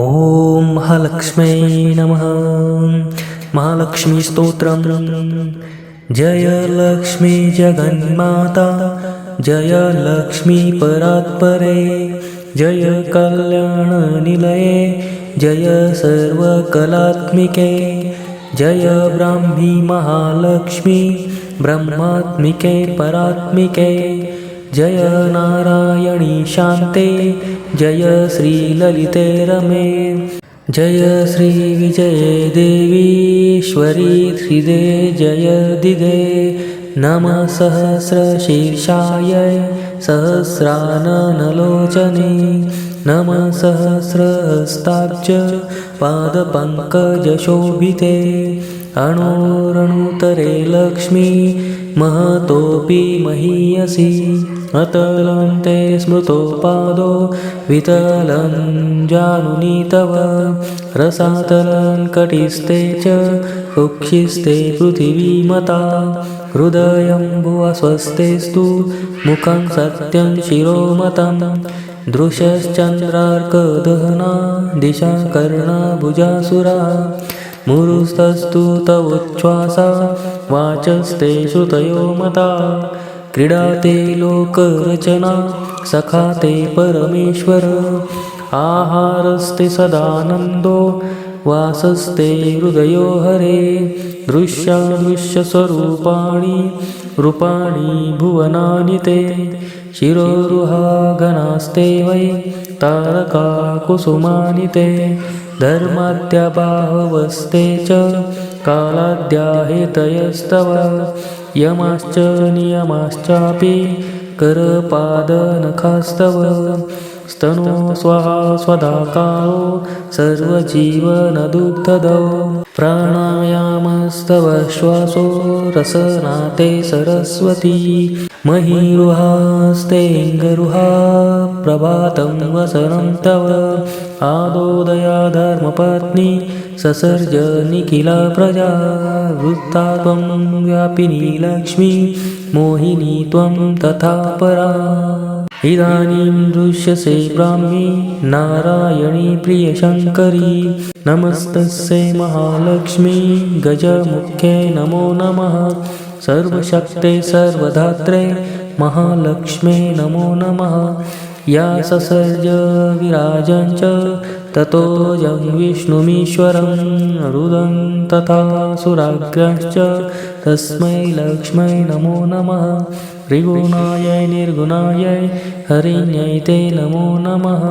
ॐ महालक्ष्मै नमः। महालक्ष्मीस्तोत्रं जय लक्ष्मी जगन्माता। जय लक्ष्मी परात्परे। जय कल्याणनिलये जय सर्वकलात्मिके। जय ब्राह्मी महालक्ष्मी। ब्रह्मात्मिके परात्मिके जय नारायणी शान्ते जय श्रीललिते रमे। जय श्रीविजये देवीश्वरी हृदे जय दिदे। नमः सहस्रशीर्षाय सहस्राननलोचने। नमः सहस्रहस्ताब्ज पादपङ्कजशोभिते। अणोरणुतरे लक्ष्मी महतोऽपि महीयसि अतलं ते स्मृतोपादो वितलं जानुनि तव। रसातलं कटिस्ते च कुक्षिस्ते पृथिवीमता। हृदयं भुवस्वस्तेस्तु मुखं सत्यं शिरोमतं। दृशश्चन्द्रार्कदहना दिशा कर्णाभुजासुरा मुरुस्तस्तु तवोच्छ्वासा वाचस्ते श्रुतयो मता क्रीडाते लोकरचना सखाते परमेश्वर। आहारस्ते सदानन्दो वासस्ते हृदयो हरे। दृश्यादृश्यस्वरूपाणि रूपाणि भुवनानि ते। शिरोरुहागणास्ते वै तारकाकुसुमानि ते। धर्माद्याबाहवस्तेच च कालाद्याहेतयस्तव यमाश्च नियमाश्चापि करपादनखास्तव स्तनो स्वाहा स्वदाकारो सर्वजीवनदुग्धदौ प्राणायामस्तव श्वासो रसनाते सरस्वती। महीरुहास्तेऽङ्गरुहा प्रभातं वसनं तव। आदोदया धर्मपत्नी ससर्ज निखिला प्रजा। वृत्ता त्वं व्यापिनी लक्ष्मी। मोहिनी त्वं तथा परा। इदानीं दृश्यसे ब्राह्मी नारायणी प्रियशङ्करी। नमस्तस्यै महालक्ष्मी गजमुख्ये नमो नमः। सर्वशक्ते सर्वधात्रे महालक्ष्मे नमो नमः। या ससर्ज विराजञ्च ततोऽयं विष्णुमीश्वरं रुदं तथा सुराग्रश्च तस्मै लक्ष्मै नमो नमः। त्रिगुणाय निर्गुणाय हरिण्यै ते नमो नमः